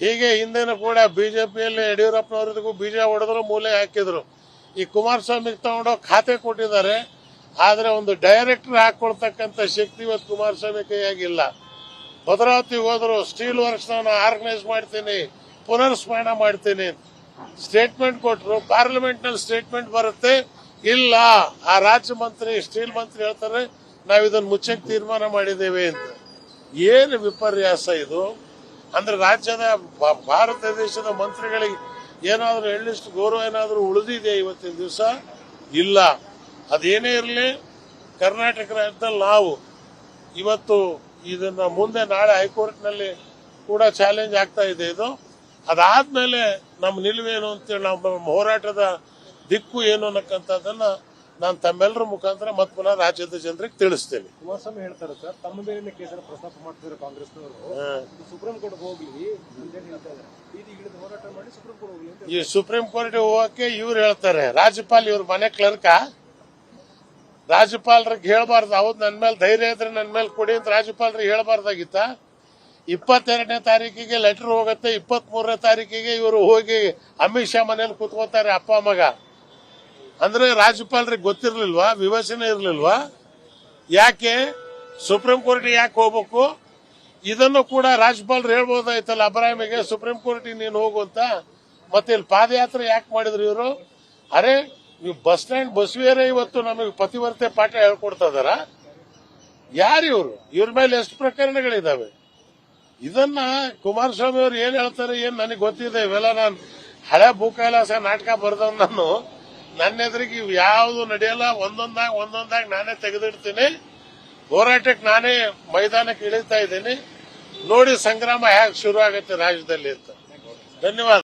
ಹೀಗೆ ಹಿಂದೆನೂ ಕೂಡ ಬಿಜೆಪಿಯಲ್ಲಿ ಯಡಿಯೂರಪ್ಪನವರಿಗೂ ಬೀಜ ಹೊಡೆದ್ರು, ಮೂಲೆ ಹಾಕಿದ್ರು. ಈ ಕುಮಾರಸ್ವಾಮಿಗೆ ತಗೊಂಡೋಗಿ ಖಾತೆ ಕೊಟ್ಟಿದ್ದಾರೆ, ಆದರೆ ಒಂದು ಡೈರೆಕ್ಟರ್ ಹಾಕೊಳ್ತಕ್ಕಂಥ ಶಕ್ತಿ ಇವತ್ತು ಕುಮಾರಸ್ವಾಮಿ ಕೈಯಾಗಿಲ್ಲ. ಭದ್ರಾವತಿಗೆ ಹೋದ್ರು, ಸ್ಟೀಲ್ ವರ್ಕ್ಸ್ ನಾನು ಆರ್ಗನೈಸ್ ಮಾಡ್ತೀನಿ, ಪುನರ್ಸ್ಮರಣ ಮಾಡ್ತೀನಿ. ಸ್ಟೇಟ್ಮೆಂಟ್ ಕೊಟ್ಟರು ಪಾರ್ಲಿಮೆಂಟ್ನಲ್ಲಿ ಸ್ಟೇಟ್ಮೆಂಟ್ ಬರುತ್ತೆ. ಇಲ್ಲ, ಆ ರಾಜ್ಯ ಮಂತ್ರಿ, ಸ್ಟೀಲ್ ಮಂತ್ರಿ ಹೇಳ್ತಾರೆ ನಾವು ಇದನ್ನು ಮುಚ್ಚಕ್ಕೆ ತೀರ್ಮಾನ ಮಾಡಿದ್ದೇವೆ ಅಂತ. ಏನು ವಿಪರ್ಯಾಸ ಇದು? ಅಂದ್ರೆ ರಾಜ್ಯದ ಭಾರತ ದೇಶದ ಮಂತ್ರಿಗಳಿಗೆ ಏನಾದರೂ ಎಳ್ಳಿಷ್ಟು ಗೌರವ ಏನಾದರೂ ಉಳಿದಿದೆ ಇವತ್ತಿನ ದಿವಸ? ಇಲ್ಲ. ಅದೇನೇ ಇರಲಿ, ಕರ್ನಾಟಕ ರಾಜ್ಯದಲ್ಲಿ ನಾವು ಇವತ್ತು ಇದನ್ನ ಮುಂದೆ ನಾಳೆ ಹೈಕೋರ್ಟ್ನಲ್ಲಿ ಕೂಡ ಚಾಲೆಂಜ್ ಆಗ್ತಾ ಇದೆ ಇದು. ಅದಾದ್ಮೇಲೆ ನಮ್ಮ ನಿಲುವೇನು ಅಂತೇಳಿ ನಮ್ಮ ಹೋರಾಟದ ದಿಕ್ಕು ಏನು ಅನ್ನಕ್ಕಂಥದ್ದನ್ನ ನಾನು ತಮ್ಮೆಲ್ಲರ ಮುಖಾಂತರ ಮತ್ತೆ ಪುನಃ ರಾಜ್ಯದ ಜನರಿಗೆ ತಿಳಿಸ್ತೇನೆ. ಕುಮಾರಸ್ವಾಮಿ ಹೇಳ್ತಾರೆ ಸರ್ ತಮ್ಮ ಮೇಲೆ ಕೇಸನ್ನು ಪ್ರಸ್ತಾಪ ಮಾಡ್ತಿದ್ದಾರೆ ಕಾಂಗ್ರೆಸ್ನವರು. ಹ. ಸುಪ್ರೀಂ ಕೋರ್ಟ್ ಹೋಗ್ಲಿ ಹೋರಾಟ ಮಾಡಿ ಸುಪ್ರೀಂ ಕೋರ್ಟ್ ಹೋಗ್ಲಿ ಈ ಸುಪ್ರೀಂ ಕೋರ್ಟ್ ಹೋಗಕ್ಕೆ ಇವ್ರು ಹೇಳ್ತಾರೆ ರಾಜ್ಯಪಾಲ್ ಇವ್ರ ಮನೆ ಕ್ಲರ್ಕ? ರಾಜ್ಯಪಾಲರಿಗೆ ಹೇಳ್ಬಾರ್ದು ಹೌದು ನನ್ನ ಮೇಲೆ ಧೈರ್ಯ ಇದ್ರೆ ನನ್ನ ಮೇಲೆ ಕೊಡಿ ಅಂತ ರಾಜ್ಯಪಾಲರಿಗೆ ಹೇಳ್ಬಾರ್ದಾಗಿತ್ತ? ಇಪ್ಪತ್ತೆರಡನೇ ತಾರೀಕಿಗೆ ಲೆಟರ್ ಹೋಗುತ್ತೆ ಇಪ್ಪತ್ತ್ ಮೂರನೇ ತಾರೀಕಿಗೆ ಇವರು ಹೋಗಿ ಅಮಿತ್ ಶಾ ಮನೇಲಿ ಕೂತ್ಕೋತಾರೆ ಅಪ್ಪ ಮಗ. ಅಂದ್ರೆ ರಾಜ್ಯಪಾಲರಿಗೆ ಗೊತ್ತಿರ್ಲಿಲ್ವಾ? ವಿವೇಚನೆ ಇರಲಿಲ್ವಾ? ಯಾಕೆ? ಸುಪ್ರೀಂ ಕೋರ್ಟ್ ಯಾಕೆ ಹೋಗ್ಬೇಕು? ಇದನ್ನು ಕೂಡ ರಾಜ್ಯಪಾಲರು ಹೇಳ್ಬೋದಾಯ್ತಲ್ಲ, ಅಬ್ರಾಹಿಮಿಗೆ ಸುಪ್ರೀಂ ಕೋರ್ಟ್ ನೀನು ಹೋಗು ಅಂತ. ಮತ್ತೆ ಇಲ್ಲಿ ಪಾದಯಾತ್ರೆ ಯಾಕೆ ಮಾಡಿದ್ರು ಇವರು? ಅರೆ, ನೀವು ಬಸ್ ಸ್ಟ್ಯಾಂಡ್ ಬಸವೇರೇ ಇವತ್ತು ನಮಗೆ ಪತಿವರ್ತೆ ಪಾಠ ಹೇಳ್ಕೊಡ್ತಾ ಇದಾರ? ಯಾರು ಇವರು? ಇವ್ರ ಮೇಲೆ ಎಷ್ಟು ಪ್ರಕರಣಗಳಿದಾವೆ? ಇದನ್ನ ಕುಮಾರಸ್ವಾಮಿ ಅವರು ಏನ್ ಹೇಳ್ತಾರೆ, ಏನ್ ನನಗೆ ಗೊತ್ತಿದೆ? ಇವೆಲ್ಲ ನಾನು ಹಳೆ ಭೂಕೈಲಾಸ ನಾಟಕ ಬರ್ದ ನಾನು. ನನ್ನ ಎದುರಿಗೆ ಇವು ಯಾವುದು ನಡೆಯಲ್ಲ, ಒಂದೊಂದಾಗ, ಒಂದೊಂದಾಗಿ ನಾನೇ ತೆಗೆದಿಡ್ತೀನಿ. ಹೋರಾಟಕ್ಕೆ ನಾನೇ ಮೈದಾನಕ್ಕೆ ಇಳಿತಾ ಇದ್ದೀನಿ. ನೋಡಿ ಸಂಗ್ರಾಮ ಹೇಗೆ ಶುರು ಆಗುತ್ತೆ ರಾಜ್ಯದಲ್ಲಿ ಅಂತ. ಧನ್ಯವಾದ.